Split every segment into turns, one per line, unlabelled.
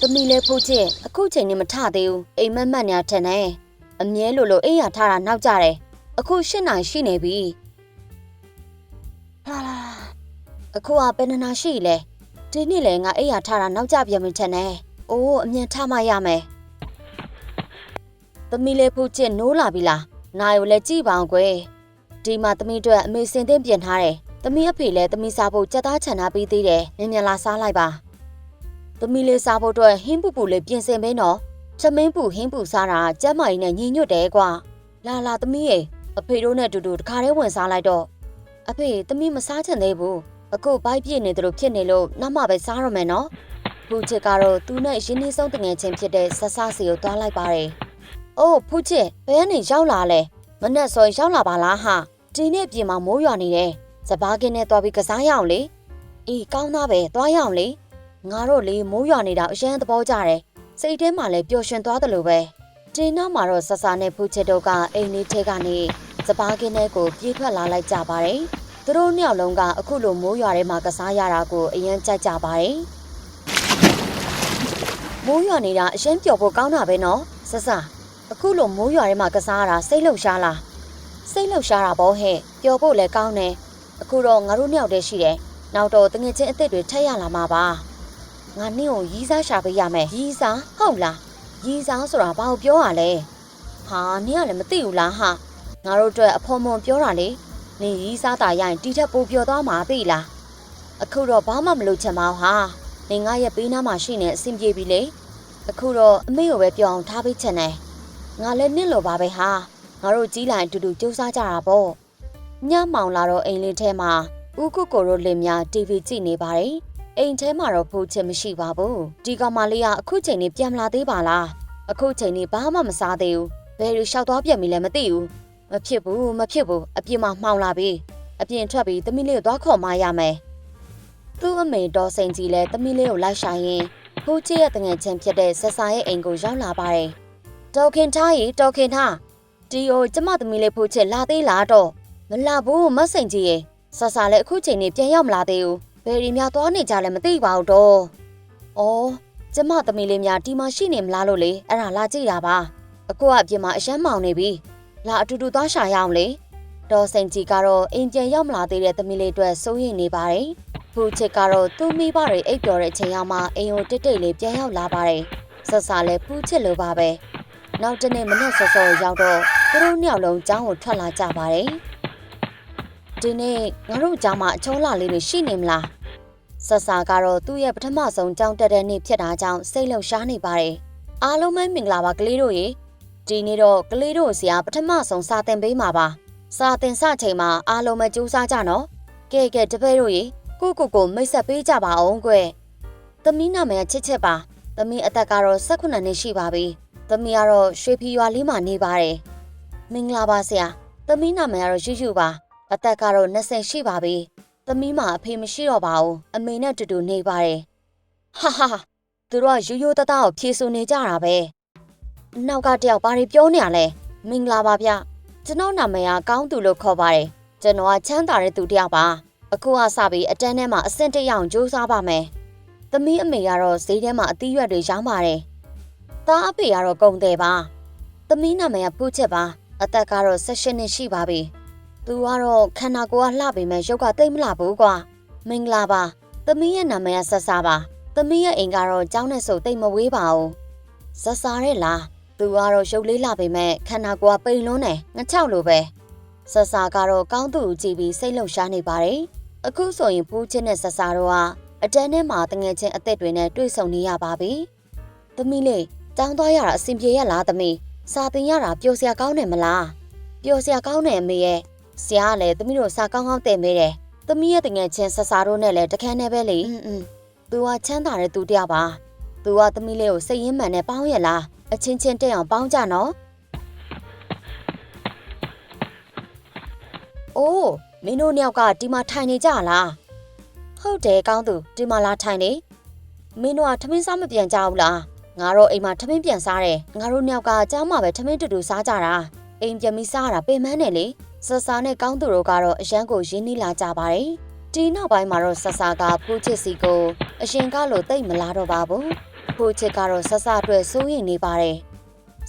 သမီးလေးဖို့ချင်းအခုချိန်နေမထသေးဘူးအိမ်မက်မက်ညာထင်တယ်အမြဲလိုလိုအိမ်ရထားတာနောက်ကြတယ်အခု၈နိုင်ရှိနေပြီလာလာအခုကဘယ်နှစ်နာရှိလဲဒီနေ့လေငါအိမ်ရထားတာနောက်ကြပြန်ပြီထင်တယ်အိုးအမြန်ထမှရမယ်သမီးလေးဖို့ချင်းနိုးလာပြီလားနိုင်ကိုလည်းကြည့်ပါအောင်ကွယ်ဒီမှာသမီးတို့အမေစင်သင့်ပြင်ထားတယ် သမီးအဖေလည်းသမီးစားဖို့ကြက်သားချန်ထားပြီးသေးတယ်မြန်မြန်လာစားလိုက်ပါသမီးလေးစားဖို့အတွက်ဟင်းပူပူလေးပြင်ဆင်ပေးနော်။သမင်းပူဟင်းပူစားတာကျမ်းမာကြီးနဲ့ညီညွတ်တယ်ကွာ။လာလာသမီးရေအဖေတို့နဲ့အတူတူတခါတည်းဝင်စားလိုက်တော့အဖေသမီးမစားချင်သေးဘူး။အခုဘိုက်ပြည့်နေတယ်လို့ဖြစ်နေလို့နောက်မှပဲစားရမယ်နော်။ဖူချစ်ကတော့သူနဲ့ရင်းနှီးဆုံးတငယ်ချင်းဖြစ်တဲ့ဆဆစီကိုတွားလိုက်ပါတယ်။အိုးဖူချစ်ဘယ်ကနေရောက်လာလဲ။မနဲ့ဆိုရင်ရောက်လာပါလားဟာ။ဒီနေ့ပြင်မှာမိုးရွာနေတယ်။ စပားကင်းနဲ့တွားပြီးကစားရအောင်လေ။အေးကောင်းသားပဲတွားရအောင်လေ။ငါတို့လေမိုးရွာနေတာအရန်သဘောကျတယ်စိတ်ထဲမှာလည်းပျော်ရွှင်သွားတယ်လို့ပဲဒီနောက်မှာတော့ဆဆာနဲ့ဖူချစ်တို့ကအိမ်လေးထဲကနေစပားကင်းထဲကိုပြေးထွက်လာလိုက်ကြပါတယ်သူတို့နှစ်ယောက်လုံးကအခုလိုမိုးရွာထဲမှာကစားရတာကိုအရန်ကြိုက်ကြပါတယ်မိုးရွာနေတာအရင်ပျော်ဖို့ကောင်းတာပဲနော်ဆဆာအခုလိုမိုးရွာထဲမှာကစားရတာစိတ်လှုပ်ရှားလားစိတ်လှုပ်ရှားတာပေါ့ဟဲ့ပျော်ဖို့လည်းကောင်းတယ် အခုတော့ငါတို့နှစ်ယောက်တည်းရှိတယ်နောက်တော့တငယ်ချင်းအစ်စ်တွေထက်ရလာမှာပါငါနင့်ကိုရီးစားရှာပေးရမယ်ရီးစားဟုတ်လားရီးစားဆိုတာဘာကိုပြောရလဲဟာနင့်ကလည်းမသိဘူးလားဟာငါတို့အတွက်အဖော်မွန်ပြောတာလေနင်ရီးစားတာရရင်တီထက်ပိုပြောသွားမှာသိလားအခုတော့ဘာမှမလုပ်ချင်ပါဘူးဟာနင်ငါရဲ့ပေးနားမှာရှိနေအဆင်ပြေပြီလေအခုတော့အမေကိုပဲပြောအောင်ထားပေးချင်တယ်ငါလည်းနင့်လိုပါပဲဟာငါတို့ကြီးလိုက်အတူတူစူးစမ်းကြတာပေါ့ ညမောင်လာတော့အိမ်လေးထဲမှာဦးကုကိုတို့လင်များ TV ကြည့်နေပါတယ်အိမ်ထဲမှာတော့ဖိုးချင်မရှိပါဘူးဒီကောင်မလေးကအခုချိန်နေပြန်မလာသေးပါလားအခုချိန်နေဘာမှမစားသေးဘူးဘယ်လိုလျှောက်သွားပြန်ပြီလဲမသိဘူးမဖြစ်ဘူးမဖြစ်ဘူးအပြင်မှာမှောင်လာပြီအပြင်ထွက်ပြီးသမီးလေးကိုသွားခေါ်မရမယ်သူ့အမေတော်စိန်ကြီးလည်းသမီးလေးကိုလိုက်ရှာရင်ဖိုးချစ်ရဲ့တငယ်ချင်းဖြစ်တဲ့ဆက်ဆာရဲ့အိမ်ကိုရောက်လာပါတယ်တော်ခင်ထားရီတော်ခင်ထားဒီကိုကျမသမီးလေးဖိုးချစ်လာသေးလားတော့ မလာဘူးမစိန်ကြီးရေဆက်ဆာလည်းအခုချိန်နေပြန်ရောက်မလာသေးဘူးဘယ်ရီများသွားနေကြလဲမသိပါဘူးတော့။အော်ကျမသမီးလေးများဒီမှာရှိနေမလားလို့လေအဲ့ဒါလာကြည့်တာပါ။အခုကအပြင်မှာအရမ်းမောင်နေပြီ။လာအတူတူသွားရှာရအောင်လေ။ဒေါ်စိန်ကြီးကတော့အိမ်ပြန်ရောက်မလာသေးတဲ့သမီးလေးအတွက်စိုးရိမ်နေပါတယ်။ဖူချစ်ကတော့သူ့မိဘတွေအိပ်ပျော်တဲ့အချိန်ရောက်မှအိမ်ကိုတိတ်တိတ်လေးပြန်ရောက်လာပါတယ်။ဆက်စားလဲဖူချစ်လိုပါပဲ။နောက်တနေ့မနေ့စောစောရောက်တော့သူတို့နှစ်ယောက်လုံးကျောင်းကိုထွက်လာကြပါတယ်။ ဒီနေ့ငါတို့ကျောင်းမှာအချောလာလေးတွေရှိနေမလားဆဆာကတော့သူ့ရဲ့ပထမဆုံးကြောင်းတက်တဲ့နေ့ဖြစ်တာကြောင့်စိတ်လှုပ်ရှားနေပါတယ်။အားလုံးပဲမင်္ဂလာပါကလေးတို့ရေ။ဒီနေ့တော့ကလေးတို့ဆရာပထမဆုံးစာသင်ပေးမှာပါ။စာသင်စချိန်မှာအားလုံးပဲကြိုးစားကြနော်။ကဲကဲတပည့်တို့ရေကိုကိုကိုမိတ်ဆက်ပေးကြပါအောင်ကွ။သမီးနာမည်ချစ်ချစ်ပါ။သမီးအသက်ကတော့18နှစ်ရှိပါပြီ။သမီးကတော့ရွှေဖြူရွာလေးမှာနေပါတယ်။မင်္ဂလာပါဆရာ။သမီးနာမည်ကတော့ရွှေရွှေပါ။ အသက်ကတော့20ရှိပါပြီ။သမီးမအဖေမရှိတော့ပါဘူးအမေနဲ့တူတူနေပါတယ်ဟာဟာဟာသူတို့ကရိုးရိုးသားသားကိုဖြေဆိုနေကြတာပဲနောက်ကတယောက်ဘာတွေပြောနေရလဲမင်္ဂလာပါဗျကျွန်တော်နာမည်ကကောင်းသူလို့ခေါ်ပါတယ်ကျွန်တော်ကချမ်းသာတဲ့သူတယောက်ပါအခုကစပြီးအတန်းထဲမှာအဆင့်တစ်ယောက်ကြိုးစားပါမယ်သမီးအမေကတော့ဈေးထဲမှာအသီးရွက်တွေရောင်းပါတယ်သားအဖေကတော့ကုန်တယ်ပါသမီးနာမည်ကဖူးချက်ပါအသက်ကတော့16နှစ်ရှိပါပြီ သူကတော့ခန္ဓာကိုယ်ကလှပေမဲ့ရုပ်ကတိတ်မလှဘူးကွာမင်္ဂလာပါသမီးရဲ့နာမည်ကဆက်စားပါသမီးရဲ့အိမ်ကတော့ကျောင်းနဲ့ဆိုတိတ်မဝေးပါဘူးဆက်စားရဲ့လားသူကတော့ရုပ်လေးလှပေမဲ့ခန္ဓာကိုယ်ကပိန်လွန်းတယ်ငချောက်လိုပဲဆက်စားကတော့ကောင်းသူကိုကြည့်ပြီးစိတ်လှုပ်ရှားနေပါတယ်အခုဆိုရင်ဖူးချင်းနဲ့ဆက်စားတော့ကအတန်းထဲမှာတငယ်ချင်းအသက်တွေနဲ့တွေ့ဆုံနေရပါပြီသမီးလေးတောင်းသွားရတာအဆင်ပြေရလားသမီးစာသင်ရတာပျော်စရာကောင်းတယ်မလားပျော်စရာကောင်းတယ်အမေရဲ့ ဆရာကလည်းသမီးတို့စာကောင်းကောင်းတည်မဲတယ်သမီးရဲ့တငယ်ချင်းဆဆာတို့နဲ့လည်းတခန်းနဲ့ပဲလေอืม။ तू ကချမ်းသာတဲ့သူတယောက်ပါ။ तू ကသမီးလေးကိုစိတ်ရင်းမှန်နဲ့ပေါင်းရလား။အချင်းချင်းတက်အောင်ပေါင်းကြနော်။အိုးမင်းတို့နှစ်ယောက်ကဒီမှာထိုင်နေကြလား။ဟုတ်တယ်ကောင်းသူဒီမှာလာထိုင်နေ။မင်းတို့ကထမင်းစားမပြန်ကြဘူးလား။ငါတို့အိမ်မှာထမင်းပြန်စားတယ်။ငါတို့နှစ်ယောက်ကကြားမှာပဲထမင်းတူတူစားကြတာ။အိမ်ပြန်ပြီးစားတာပင်မနဲ့လေ။ ဆဆာနဲ့ကောင်းသူတို့ကတော့အရန်ကိုရင်းနှီးလာကြပါတယ်။ဒဒီနောက်ပိုင်းမှာတော့ဆဆာကဖူးချစ်စီကိုအရှင်ကလို့တိတ်မလာတော့ပါဘူးဖူးချစ်ကတော့ဆဆာအတွက်စိုးရိမ်နေပါတယ်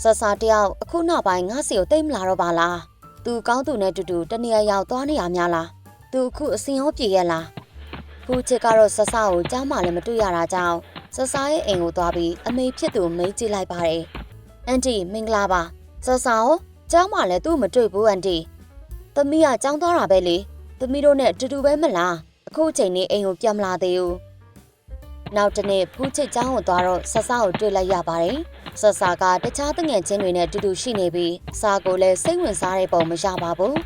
ဆဆာတယောက်အခုနောက်ပိုင်းငါစီကိုတိတ်မလာတော့ပါလားသူကောင်းသူနဲ့တူတူတနေရာရောက်သွားနေရများလားသူအခုအစင်ရောပြေရဲ့လားဖူးချစ်ကတော့ဆဆာကိုကြားမှလည်းမတွေ့ရတာကြောင့်ဆဆာရဲ့အိမ်ကိုသွားပြီးအမေဖြစ်သူမိတ်ကြည့်လိုက်ပါတယ်အန်တီမင်္ဂလာပါဆဆာရောကြားမှလည်းသူ့မတွေ့ဘူးအန်တီ သမီးကကြောင်းသွားတာပဲလေသမီးတို့နဲ့အတူတူပဲမလားအခုချိန်นี้အိမ်ကိုပြန်မလာသေးဘူးနောက်တနေ့ဖူးချစ်ကျောင်းကိုသွားတော့ဆဆာကိုတွေ့လိုက်ရပါတယ်ဆဆာကတခြားတငယ်ချင်းတွေနဲ့အတူတူရှိနေပြီးစာကိုလည်းစိတ်ဝင်စားတဲ့ပုံမရပါဘူး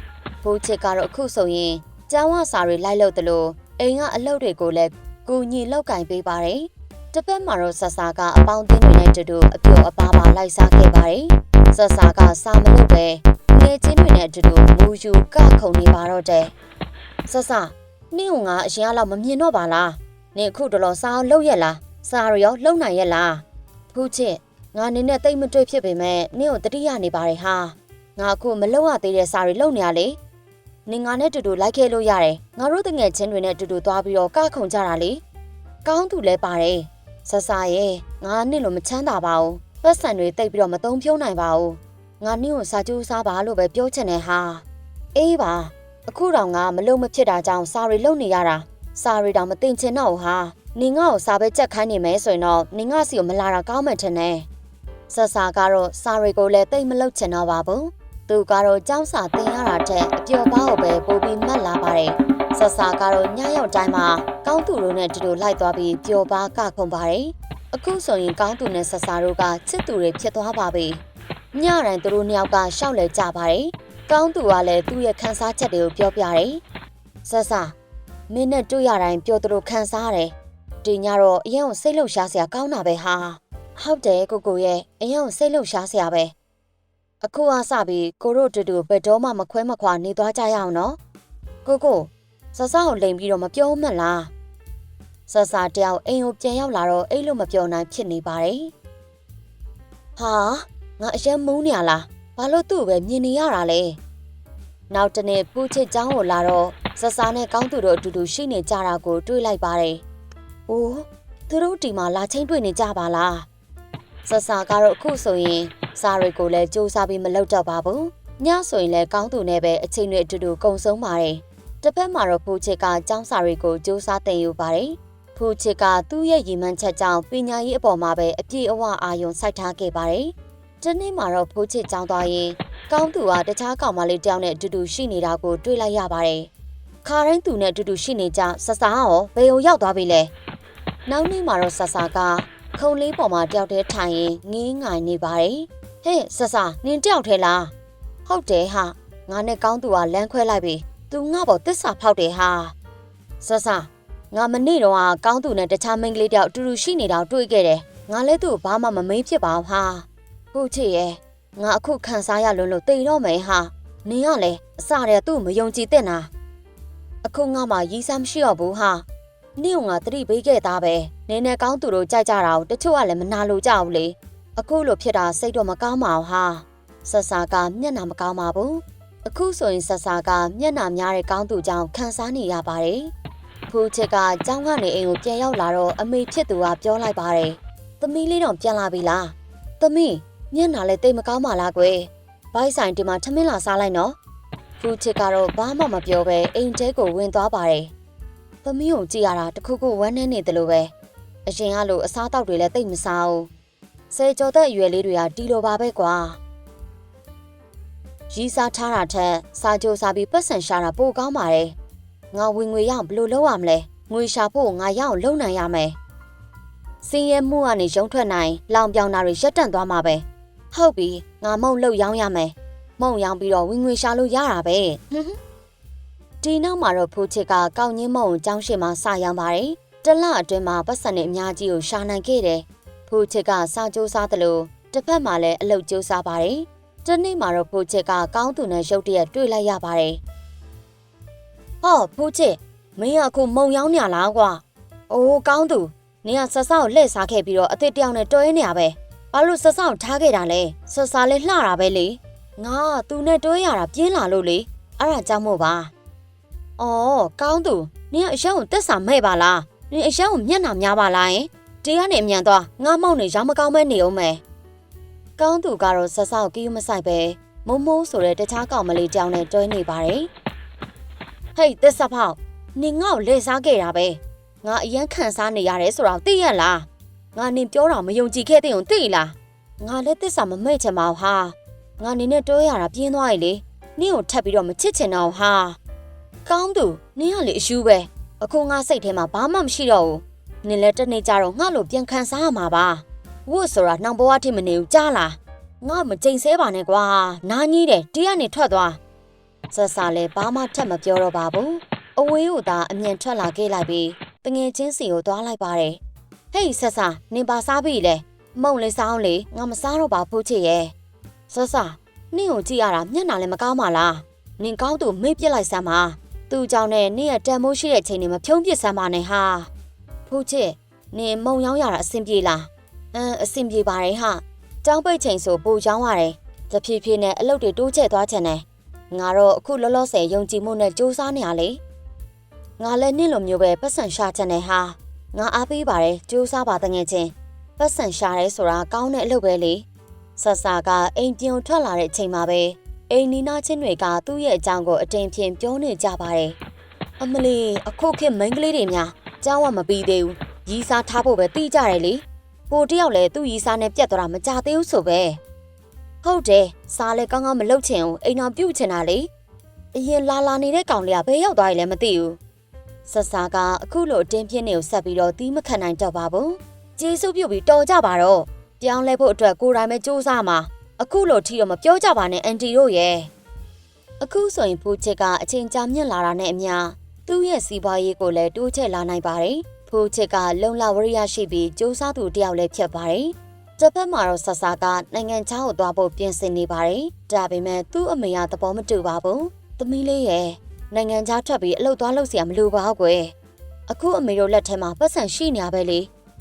ဖူးချစ်ကတော့အခုဆိုရင်ကျောင်းဝစာတွေလိုက်လို့တလို့အိမ်ကအလုပ်တွေကိုလည်းကူညီလောက်ကင်ပေးပါတယ်တစ်ဖက်မှာတော့ဆဆာကအပေါင်းအသင်းတွေနဲ့အတူတူအပျော်အပါပါလိုက်စားခဲ့ပါတယ်ဆဆာကစာမလုပ်ပဲ ငယ်ချင်းတွေနဲ့အတူတူမူယူကခုန်နေပါတော့တယ်ဆဆာနင့်ကငါအရင်ကလောက်မမြင်တော့ပါလားနင်အခုတော်တော်စားအောင်လုပ်ရက်လားစားရရောလုံနိုင်ရက်လားဖူးချစ်ငါနင်းနဲ့တိတ်မတွေ့ဖြစ်ပေမဲ့နင့်ကိုတတိယနေပါတယ်ဟာငါအခုမလုံရသေးတဲ့စားတွေလုံနေရလေနင်ငါနဲ့တူတူလိုက်ခဲ့လို့ရတယ်ငါတို့တငယ်ချင်းတွေနဲ့တူတူသွားပြီးတော့ကခုန်ကြတာလေကောင်းသူလဲပါတယ်ဆဆာရဲ့ငါနင့်လိုမချမ်းသာပါဘူးပတ်စံတွေတိတ်ပြီးတော့မသုံးဖြုံးနိုင်ပါဘူး ငါနင့်ကိုစာကြိုးစားပါလို့ပဲပြောချင်တယ်ဟာအေးပါအခုတော့ငါမလုံမဖြစ်တာကြောင့်စာရီလုံနေရတာစာရီတောင်မတင်ချင်တော့ဘူးဟာနင်ငါ့ကိုစာပဲကြက်ခိုင်းနေမယ်ဆိုရင်တော့နင်ငါစီကိုမလာတာကောင်းမှထင်တယ်ဆဆာကတော့စာရီကိုလည်းတိတ်မလုံချင်တော့ပါဘူးသူကတော့ចောင်းစာတင်ရတာတဲ့ပျော်ပါကိုပဲပို့ပြီးမှတ်လာပါတယ်ဆဆာကတော့ညရောက်တိုင်းမှာကောင်းသူတို့နဲ့တူတူလိုက်သွားပြီးပျော်ပါကခုံပါတယ်အခုဆိုရင်ကောင်းသူနဲ့ဆဆာတို့ကချစ်သူတွေဖြစ်သွားပါပြီ ညတိုင်းသူတို့နှစ်ယောက်ကရှောက်လဲကြပါတယ်ကောင်းသူကလည်းသူ့ရဲ့ခန်းစားချက်တွေကိုပြောပြတယ်ဆဆာမင်းနဲ့တွေ့ရတိုင်းပြောသူတို့ခံစားရတယ်ဒီညတော့အရင်ကစိတ်လှုပ်ရှားစရာကောင်းတာပဲဟာဟုတ်တယ်ကိုကိုရဲ့အရင်ကစိတ်လှုပ်ရှားစရာပဲအခုအစပြီးကိုတို့တူတူဘယ်တော့မှမခွဲမခွာနေသွားကြရအောင်နော်ကိုကိုဆဆာကိုလိန်ပြီးတော့မပြောမှလားဆဆာတယောက်အိမ်ကိုပြန်ရောက်လာတော့အိတ်လို့မပြောနိုင်ဖြစ်နေပါတယ်ဟာ ငါအယံမုန်းနေရလားဘာလို့သူ့ကိုပဲမြင်နေရတာလဲနောက်တနေ့ပူချစ်ကျောင်းကိုလာတော့ဆဆာနဲ့ကောင်းသူတို့အတူတူရှိနေကြတာကိုတွေ့လိုက်ပါတယ်။အိုးသူတို့ဒီမှာလာချင်းတွေ့နေကြပါလား။ဆဆာကတော့အခုဆိုရင်စာရီကိုလည်းစူးစမ်းပြီးမလုပ်တော့ပါဘူး။ညဆိုရင်လည်းကောင်းသူနဲ့ပဲအချိန်တွေအတူတူကုံဆုံးပါတယ်။တစ်ဖက်မှာတော့ပူချစ်ကကျောင်းစာရီကိုစူးစမ်းတင်ယူပါတယ်။ပူချစ်ကသူ့ရဲ့ရည်မှန်းချက်ကြောင့်ပညာရေးအပေါ်မှာပဲအပြည့်အဝအာရုံစိုက်ထားခဲ့ပါတယ်။ ဒီနေ့မှာတော့ဖူချစ်ចောင်းသွားရင်ကောင်းသူကတခြားကောင်မလေးတယောက်နဲ့အတူတူရှိနေတာကိုတွေ့လိုက်ရပါတယ်။ခါတိုင်းသူနဲ့အတူတူရှိနေကြဆဆာရောဘယ်ကိုရောက်သွားပြီလဲ။နောက်နေ့မှာတော့ဆဆာကခုံလေးပေါ်မှာတယောက်တည်းထိုင်ရင်ငင်းငိုင်နေပါတယ်။ဟဲ့ဆဆာနင်တယောက်ထဲလား။ဟုတ်တယ်ဟာငါနဲ့ကောင်းသူကလမ်းခွဲလိုက်ပြီ။သူငါ့ပေါ်တစ္ဆာဖောက်တယ်ဟာ။ဆဆာငါမနေ့တော့ကောင်းသူနဲ့တခြားမိန်းကလေးတယောက်အတူတူရှိနေတာတွေ့ခဲ့တယ်။ငါလည်းသူ့ကိုဘာမှမမေးဖြစ်ပါဘူးဟာ။ ဟုတ်ချစ်ရဲ့ငါအခုခံစားရလွန်းလို့တိတ်တော့မယ်ဟာနင်ကလည်းအစတည်းသူ့မယုံကြည်တဲ့နာအခုငါမှရီးစားမရှိတော့ဘူးဟာနင့်ကငါတတိပေးခဲ့သားပဲနင်းနဲ့ကောင်းသူတို့ကြိုက်ကြတာကိုတချို့ကလည်းမနာလို့ကြဘူးလေအခုလိုဖြစ်တာစိတ်တော့မကောင်းပါဘူးဟာဆဆာကမျက်နှာမကောင်းပါဘူးအခုဆိုရင်ဆဆာကမျက်နှာများတဲ့ကောင်းသူကြောင့်ခံစားနေရပါတယ်ဖူးချစ်ကကျောင်းကနေအိမ်ကိုပြန်ရောက်လာတော့အမေဖြစ်သူကပြောလိုက်ပါတယ်သမီးလေးတော့ပြန်လာပြီလားသမီး မျက်နှာလည်းတိတ်မကောင်းပါလားကွယ်ဘိုက်ဆိုင်ဒီမှာထမင်းလာစားလိုက်နော်ဖူးချစ်ကတော့ဘာမှမပြောပဲအိမ်ထဲကိုဝင်သွားပါတယ်သမီးကိုကြည့်ရတာတခုခုဝမ်းနေနေတယ်လို့ပဲအရင်ကလိုအစားတောက်တွေလည်းတိတ်မစားဘူးဆယ်ကျော်သက်အရွယ်လေးတွေကတီလိုပါပဲကွာရီးစားထားတာထက်စာကြိုစားပြီးပတ်စံရှာတာပိုကောင်းပါတယ်ငါဝင်ငွေရအောင်ဘယ်လိုလုပ်ရမလဲငွေရှာဖို့ငါရအောင်လုပ်နိုင်ရမယ်စင်းရဲမှုကနေရုံထွက်နိုင်လောင်ပြောင်တာတွေရပ်တန့်သွားမှာပဲ ဟုတ်ပြီငါမုံလှုပ်ရောင်းရမယ်မုံရောင်းပြီးတော့ဝင်ငွေရှာလို့ရတာပဲဟွန်းဒီနောက်မှာတော့ဖိုးချစ်ကကောက်ညင်းမုံကိုကျောင်းရှိမှာစရောင်းပါတယ်တလအတွင်းမှာပတ်စံနဲ့အများကြီးကိုရှာနိုင်ခဲ့တယ်ဖိုးချစ်ကစာကြိုးစားသလိုတစ်ဖက်မှာလည်းအလုပ်ကြိုးစားပါတယ်တနေ့မှာတော့ဖိုးချစ်ကကောင်းသူနဲ့ရုပ်တရက်တွေ့လိုက်ရပါတယ်ဟောဖိုးချစ်မင်းကအခုမုံရောင်းနေလားကွာအိုးကောင်းသူနင်ကဆဆကိုလှည့်စားခဲ့ပြီးတော့အစ်စ်တယောက်နဲ့တွဲနေရပဲ ဘာလို့ဆဆကိုထားခဲ့တာလဲဆဆလည်းလှတာပဲလေငါသူနဲ့တွဲရတာပြင်းလာလို့လေအဲ့ဒါကြောင့်မို့ပါ။အော်ကောင်းသူနင်ကအရှမ်းကိုတက်စာမဲ့ပါလား။နင်အရှမ်းကိုမျက်နှာများပါလားယင်။တရားနဲ့အမြန်သွားငါမောက်နေရောင်းမကောင်းမဲနေအောင်မယ်။ကောင်းသူကတော့ဆက်ဆောက်ကီးမဆိုင်ပဲမုံမုံဆိုတဲ့တခြားကောင်မလေးကြောင်နဲ့တွဲနေပါတယ်။ဟေးတက်စာဖောက်နင်ငါ့ကိုလေစားခဲ့တာပဲ။ငါအရန်ခံစားနေရတယ်ဆိုတော့သိရလား။ ငါနင်ပြောတာမယုံကြည်ခဲ့တဲ့ုံသိလား။ငါလည်းတက်စာမမဲ့ချင်ပါဘူးဟာ။ငါနင်နဲ့တွဲရတာပြင်းသွားပြီလေ။နင့်ကိုထပ်ပြီးတော့မချစ်ချင်တော့ဟာ။ကောင်းသူနင်ကလေအယူပဲ။အခုငါစိတ်ထဲမှာဘာမှမရှိတော့ဘူး။နင်လည်းတနေ့ကြတော့ငါ့လိုပြန်ခံစားရမှာပါ။ဝတ်ဆိုတာနှောင်ဘဝထိမနေဘူးကြားလား။ငါမကြိမ်ဆဲပါနဲ့ကွာ။နားကြီးတယ်တရားနေထွက်သွား။ဆက်စားလဲဘာမှထပ်မပြောတော့ပါဘူး။အဝေးကိုသာအမြန်ထွက်လာခဲ့လိုက်ပြီးတငယ်ချင်းစီကိုသွားလိုက်ပါတယ်။ ဟေးဆက်စားနင်ပါစားပြီလေ။မုံလေးစားအောင်လေငါမစားတော့ပါဘူးချစ်ရဲ့။ဆက်စားနင့်ကိုကြည့်ရတာမျက်နှာလည်းမကောင်းပါလား။နင်ကောင်းသူမေ့ပြစ်လိုက်စမ်းပါ။သူ့ကြောင့်နဲ့နင့်ရဲ့တန်မိုးရှိတဲ့ချိန်တွေမဖြုံးပစ်စမ်းပါနဲ့ဟာ။ဖူးချစ်နင်မုံရောင်းရတာအဆင်ပြေလား။အင်းအဆင်ပြေပါတယ်ဟာ။ကြောင်းပိတ်ချိန်ဆိုပူရောင်းရတယ်။တဖြည်းဖြည်းနဲ့အလုပ်တွေတိုးချဲ့သွားချင်တယ်။ငါတော့အခုလောလောဆယ်ယုံကြည်မှုနဲ့စူးစမ်းနေရလေ။ငါလည်းနင့်လိုမျိုးပဲပတ်စံရှာချင်တယ်ဟာ။ ငါအားပေးပါတယ်စူးစမ်းပါတငယ်ချင်း။ပတ်စံရှာရဲဆိုတာကောင်းတဲ့အလုပ်ပဲလေ။ဆဆာကအိမ်ပြင်ထွက်လာတဲ့အချိန်မှာပဲအိမ်နီနာချင်းတွေကသူ့ရဲ့အကြောင်းကိုအတင်ဖြင်ပြောနေကြပါတယ်။အမလီအခုခေတ်မိန်းကလေးတွေများကြောင်းဝမပြီးသေးဘူး။ရီးစားထားဖို့ပဲတီးကြတယ်လေ။ကိုတယောက်လည်းသူ့ရီးစားနဲ့ပြတ်သွားတာမကြသေးဘူးဆိုပဲ။ဟုတ်တယ်စားလဲကောင်းကောင်းမလုပ်ချင်ဘူးအိမ်တော်ပြုတ်ချင်တာလေ။အရင်လာလာနေတဲ့ကောင်လေးကဘယ်ရောက်သွားရလဲမသိဘူး။ ဆဆာကအခုလိုအတင်းပြင်းနေကိုဆက်ပြီးတော့တီးမခံနိုင်တော့ပါဘူး။ကျေးဇူးပြုပြီးတော်ကြပါတော့။ပြောင်းလဲဖို့အတွက်ကိုယ်တိုင်ပဲစူးစမ်းမှာအခုလိုထီတော့မပြောကြပါနဲ့အန်တီတို့ရဲ့အခုဆိုရင်ဖူးချစ်ကအချိန်ကြာမြင့်လာတာနဲ့အမျှသူ့ရဲ့စီးပွားရေးကိုလည်းတိုးချဲ့လာနိုင်ပါတယ်ဖူးချစ်ကလုံလဝရိယရှိပြီးစူးစမ်းသူတယောက်လည်းဖြစ်ပါတယ်တစ်ဖက်မှာတော့ဆဆာကနိုင်ငံခြားကိုသွားဖို့ပြင်ဆင်နေပါတယ်ဒါပေမဲ့သူ့အမေကသဘောမတူပါဘူးသမီးလေးရဲ့ နိုင်ငံခြားထွက်ပြီးအလုပ်သွားလုပ်เสียမလိုပါဘူးကွယ်အခုအမေတို့လက်ထဲမှာပတ်စံရှိနေရပဲလေ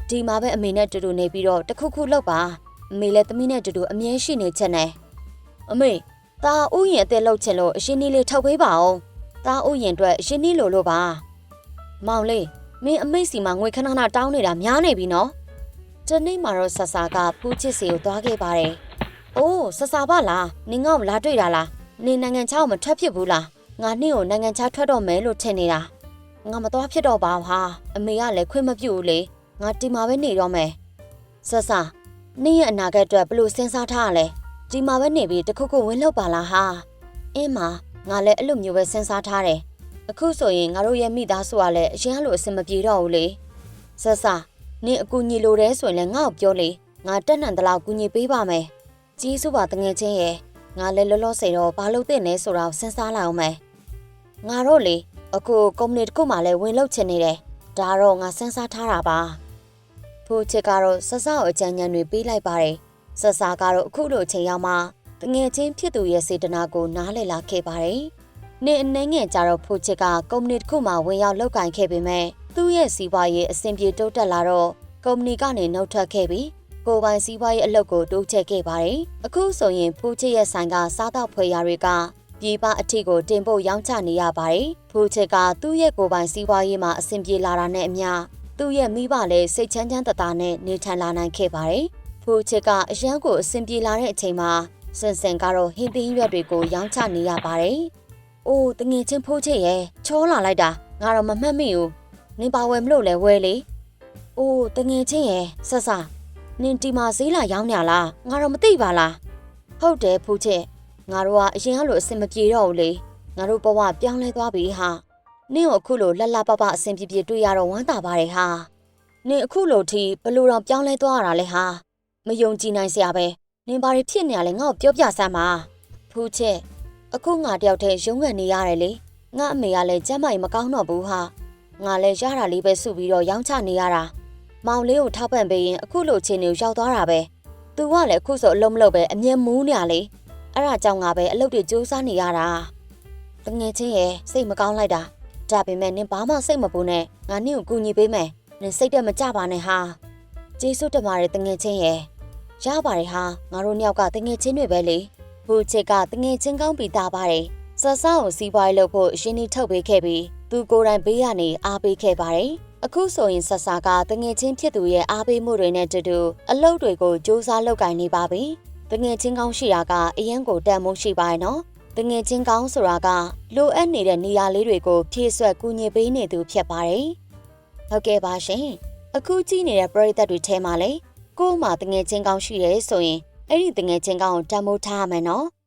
ဒီမှာပဲအမေနဲ့တူတူနေပြီးတော့တခုခုလုပ်ပါအမေလည်းသမီးနဲ့တူတူအမြဲရှိနေချက်နဲ့အမေตาဥယျင်အသက်လောက်ချင်လို့အရှင်ကြီးလေးထောက်ပေးပါအောင်ตาဥယျင်အတွက်အရှင်ကြီးလိုလို့ပါမောင်လေးမင်းအမိတ်စီမှာငွေခဏခဏတောင်းနေတာများနေပြီနော်ဒီနေ့မှာတော့ဆဆာကဖူးချစ်စီကိုသွားခဲ့ပါတယ်အိုးဆဆာပါလားနင်ငေါ့မလာတွေ့တာလားနင်နိုင်ငံခြားကိုမထွက်ဖြစ်ဘူးလား ငါနှင့်ကိုနိုင်ငံခြားထွက်တော့မယ်လို့ထင်နေတာငါမသွားဖြစ်တော့ပါဘူးဟာအမေကလည်းခွင့်မပြုဘူးလေငါဒီမှာပဲနေတော့မယ်ဆဆာနင့်ရဲ့အနာဂတ်အတွက်ဘလို့စဉ်းစားထားရလဲဒီမှာပဲနေပြီးတခုခုဝင်လောက်ပါလားဟာအင်းမငါလည်းအဲ့လိုမျိုးပဲစဉ်းစားထားတယ်အခုဆိုရင်ငါတို့ရဲ့မိသားစုကလည်းအရင်ကလိုအဆင်မပြေတော့ဘူးလေဆက်ဆာနင့်အကူညီလိုတယ်ဆိုရင်လည်းငါ့ကိုပြောလေငါတက်နံတလောက်ကူညီပေးပါမယ်ကြီးစုပါတငယ်ချင်းရဲ့ငါလည်းလောလောဆယ်တော့ဘာလုပ်သင့်လဲဆိုတာကိုစဉ်းစားလိုက်အောင်မယ် ငါတို့လေအခုကုမ္ပဏီတစ်ခုမှလည်းဝင်လုပ်ချင်နေတယ်ဒါတော့ငါစဉ်းစားထားတာပါဖိုးချစ်ကတော့ဆဆကိုအကြံဉာဏ်တွေပေးလိုက်ပါတယ်ဆဆကတော့အခုလိုအချိန်ရောက်မှတငယ်ချင်းဖြစ်သူရဲ့စေတနာကိုနားလည်လာခဲ့ပါတယ်။နေအနေငယ်ကြတော့ဖိုးချစ်ကကုမ္ပဏီတစ်ခုမှဝင်ရောက်လုပ်ကိုင်ခဲ့ပေမဲ့သူ့ရဲ့စီးပွားရေးအဆင်ပြေတိုးတက်လာတော့ကုမ္ပဏီကနေနှုတ်ထွက်ခဲ့ပြီးကိုယ်ပိုင်စီးပွားရေးအလုပ်ကိုတိုးချဲ့ခဲ့ပါတယ်။အခုဆိုရင်ဖိုးချစ်ရဲ့ဆိုင်ကစားတော့ဖွယ်ရာတွေက ပြည်ပအထီကိုတင်ပို့ရောင်းချနေရပါတယ်။ဖိုးချစ်ကသူ့ရဲ့ကိုယ်ပိုင်စီးပွားရေးမှာအဆင်ပြေလာတာနဲ့အမျှသူ့ရဲ့မိဘလည်းစိတ်ချမ်းချမ်းသာသာနဲ့နေထိုင်လာနိုင်ခဲ့ပါတယ်။ဖိုးချစ်ကအရန်ကိုအဆင်ပြေလာတဲ့အချိန်မှာစင်စင်ကတော့ဟင်းသီးရွက်တွေကိုရောင်းချနေရပါတယ်။အိုးတငယ်ချင်းဖိုးချစ်ရဲ့ချောလာလိုက်တာငါတော့မမှတ်မိဘူး။နင်ပါဝယ်မလို့လဲဝယ်လေ။အိုးတငယ်ချင်းရဲ့ဆက်ဆနင်ဒီမှာဈေးလာရောင်းနေလားငါတော့မသိပါလား။ဟုတ်တယ်ဖိုးချစ် ငါတို့ကအရင်ကလိုအဆင်မပြေတော့ဘူးလေ။ငါတို့ဘဝပြောင်းလဲသွားပြီဟာ။နင့်ကိုအခုလိုလှလှပပအဆင်ပြေပြေတွေ့ရတော့ဝမ်းသာပါတယ်ဟာနင်အခုလိုထိဘလို့တော့ပြောင်းလဲသွားရတာလဲဟာမယုံကြည်နိုင်စရာပဲနင်ဘာတွေဖြစ်နေရလဲငါ့ကိုပြောပြစမ်းပါဖူးချက်အခုငါတယောက်တည်းရုံးကန်နေရတယ်လေငါအမေကလည်းကျမ်းမာရေးမကောင်းတော့ဘူးဟာငါလည်းရတာလေးပဲစုပြီးတော့ရောင်းချနေရတာမောင်လေးကိုထောက်ပံ့ပေးရင်အခုလိုချင်းကိုရောက်သွားတာပဲသူကလည်းအခုဆိုအလုံးမလုံးပဲအမြဲမူးနေရလေ အဲ့ဒါကြောင့်ငါပဲအလုပ်တွေစူးစမ်းနေရတာတငယ်ချင်းရဲ့စိတ်မကောင်းလိုက်တာဒါပေမဲ့နင်ဘာမှစိတ်မပူနဲ့ငါနင့်ကိုကူညီပေးမယ်နင်စိတ်တက်မကြပါနဲ့ဟာကျေးဇူးတင်ပါတယ်တငယ်ချင်းရဲ့ရပါတယ်ဟာငါတို့နှစ်ယောက်ကတငယ်ချင်းတွေပဲလေဘူချစ်ကတငယ်ချင်းကောင်းပြီးသားပါတယ်ဆဆာကိုစီးပွားရေးလုပ်ဖို့အရှင်ကြီးထုတ်ပေးခဲ့ပြီးသူကိုယ်တိုင်ဘေးကနေအားပေးခဲ့ပါတယ်။အခုဆိုရင်ဆဆာကတငယ်ချင်းဖြစ်သူရဲ့အားပေးမှုတွေနဲ့တူတူအလုပ်တွေကိုစူးစမ်းလုပ်ကိုင်နေပါပြီ။ တငယ်ချင်းကောင်းရှိတာကအရန်ကိုတန်မိုးရှိပါရဲ့နော်။တငယ်ချင်းကောင်းဆိုတာကလိုအပ်နေတဲ့နေရာလေးတွေကိုဖြည့်ဆွက်ကူညီပေးနေသူဖြစ်ပါတယ်။ဟုတ်ကဲ့ပါရှင်။အခုကြည့်နေတဲ့ပရိသတ်တွေထဲမှာလေကို့မှာတငယ်ချင်းကောင်းရှိရဲဆိုရင်အဲ့ဒီတငယ်ချင်းကောင်းကိုတန်မိုးထားရမယ်နော်။